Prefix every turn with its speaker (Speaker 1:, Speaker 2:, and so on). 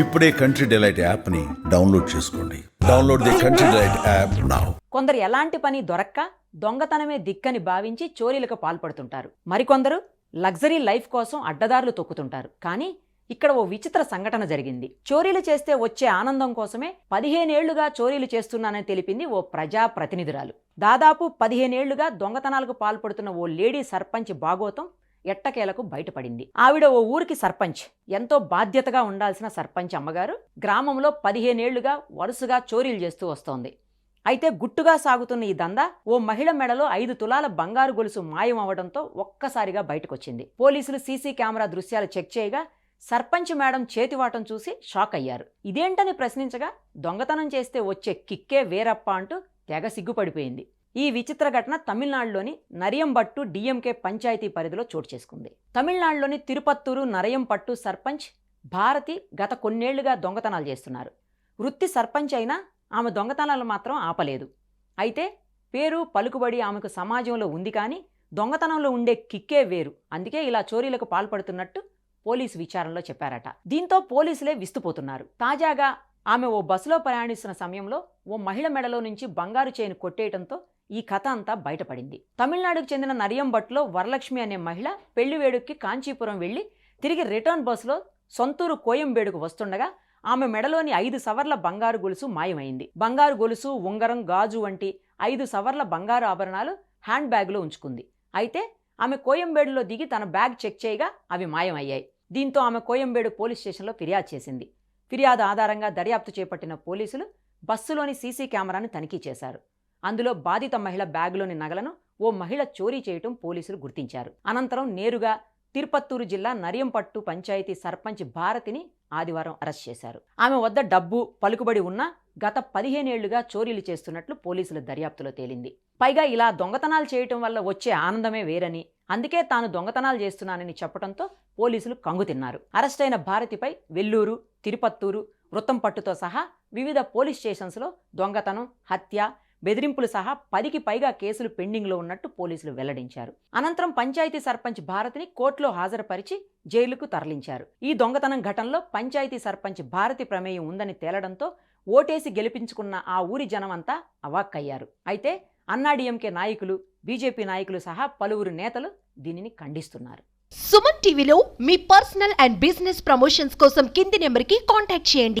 Speaker 1: ఇప్పుడే country delight యాప్ని download చేసుకోండి. Download the country delight app now
Speaker 2: కొందరు ఎలాంటి పని దొరక్క దొంగతనమే దిక్కని భావించి చోరీలకు పాల్పడుతుంటారు. మరికొందరు లగ్జరీ లైఫ్ కోసం అడ్డదారులు తొక్కుతుంటారు. కానీ ఇక్కడ ఓ విచిత్ర సంఘటన జరిగింది. చోరీలు చేస్తే వచ్చే ఆనందం కోసమే పదిహేనేళ్ళుగా చోరీలు చేస్తున్నానని తెలిపింది ఓ ప్రజా ప్రతినిధురాలు దాదాపు పదిహేనేళ్ళుగా దొంగతనాలకు పాల్పడుతున్న ఓ లేడీ సర్పంచ్ బాగోతం ఎట్టకేలకు బయటపడింది. ఆవిడ ఓ ఊరికి సర్పంచ్. ఎంతో బాధ్యతగా ఉండాల్సిన సర్పంచ్ అమ్మగారు. గ్రామంలో పదిహేనేళ్ళుగా వరుసగా చోరీలు చేస్తూ వస్తోంది. అయితే గుట్టుగా సాగుతున్న ఈ దందా ఓ మహిళ మెడలో ఐదు తులాల బంగారు గొలుసు మాయం అవడంతో ఒక్కసారిగా బయటకొచ్చింది. పోలీసులు సీసీ కెమెరా దృశ్యాలు చెక్ చేయగా సర్పంచ్ మేడం చేతివాటం చూసి షాక్ అయ్యారు. ఇదేంటని ప్రశ్నించగా దొంగతనం చేస్తే వచ్చే కిక్కే వేరప్ప అంటూ తెగ సిగ్గుపడిపోయింది. ఈ విచిత్ర ఘటన తమిళనాడులోని నరియంబట్టు డిఎంకే పంచాయతీ పరిధిలో చోటు చేసుకుంది. తమిళనాడులోని తిరుపత్తూరు నరయంపట్టు సర్పంచ్ భారతి గత కొన్నేళ్ళుగా దొంగతనాలు చేస్తున్నారు. వృత్తి సర్పంచ్ అయినా ఆమె దొంగతనాలు మాత్రం ఆపలేదు. అయితే పేరు పలుకుబడి ఆమెకు సమాజంలో ఉంది కానీ దొంగతనంలో ఉండే కిక్కే వేరు. అందుకే ఇలా చోరీలకు పాల్పడుతున్నట్టు పోలీసు విచారణలో చెప్పారట. దీంతో పోలీసులే విస్తుపోతున్నారు. తాజాగా ఆమె ఓ బస్సులో ప్రయాణిస్తున్న సమయంలో ఓ మహిళ మెడలో నుంచి బంగారు చేయిని కొట్టేయడంతో ఈ కథ అంతా బయటపడింది. తమిళనాడుకు చెందిన నరియంబట్లో వరలక్ష్మి అనే మహిళ పెళ్ళి వేడుక్కి కాంచీపురం వెళ్ళి తిరిగి రిటర్న్ బస్సులో సొంతూరు కోయంబేడుకు వస్తుండగా ఆమె మెడలోని ఐదు సవర్ల బంగారు గొలుసు మాయమైంది. బంగారు గొలుసు ఉంగరం గాజు వంటి ఐదు సవర్ల బంగారు ఆభరణాలు హ్యాండ్ బ్యాగ్లో ఉంచుకుంది. అయితే ఆమె కోయంబేడులో దిగి తన బ్యాగ్ చెక్ చేయగా అవి మాయమయ్యాయి. దీంతో ఆమె కోయంబేడు పోలీస్ స్టేషన్లో ఫిర్యాదు చేసింది. ఫిర్యాదు ఆధారంగా దర్యాప్తు చేపట్టిన పోలీసులు బస్సులోని సీసీ కెమెరాను తనిఖీ చేశారు. అందులో బాధిత మహిళ బ్యాగులోని నగలను ఓ మహిళ చోరీ చేయటం పోలీసులు గుర్తించారు. అనంతరం నేరుగా తిరుపత్తూరు జిల్లా నరియంపట్టు పంచాయతీ సర్పంచ్ భారతిని ఆదివారం అరెస్ట్ చేశారు. ఆమె వద్ద డబ్బు పలుకుబడి ఉన్నా గత పదిహేనేళ్ళుగా చోరీలు చేస్తున్నట్లు పోలీసుల దర్యాప్తులో తేలింది. పైగా ఇలా దొంగతనాలు చేయటం వల్ల వచ్చే ఆనందమే వేరని అందుకే తాను దొంగతనాలు చేస్తున్నానని చెప్పడంతో పోలీసులు కంగుతిన్నారు అరెస్టైన భారతిపై వెల్లూరు తిరుపత్తూరు వృత్తంపట్టుతో సహా వివిధ పోలీస్ స్టేషన్స్లో దొంగతనం హత్య బెదిరింపులు సహా పదికి పైగా కేసులు పెండింగ్లో ఉన్నట్టు పోలీసులు వెల్లడించారు. అనంతరం పంచాయతీ సర్పంచ్ భారతిని కోర్టులో హాజరుపరిచి జైలుకు తరలించారు. ఈ దొంగతనం ఘటనలో పంచాయతీ సర్పంచ్ భారతి ప్రమేయం ఉందని తేలడంతో ఓటేసి గెలిపించుకున్న ఆ ఊరి జనమంతా అవాక్కయ్యారు. అయితే అన్నాడీఎంకే నాయకులు బీజేపీ నాయకులు సహా పలువురు నేతలు దీనిని ఖండిస్తున్నారు.
Speaker 3: సుమన్ టీవీలో మీ పర్సనల్ అండ్ బిజినెస్ ప్రమోషన్స్ కోసం కింది నెంబర్కి కాంటాక్ట్ చేయండి.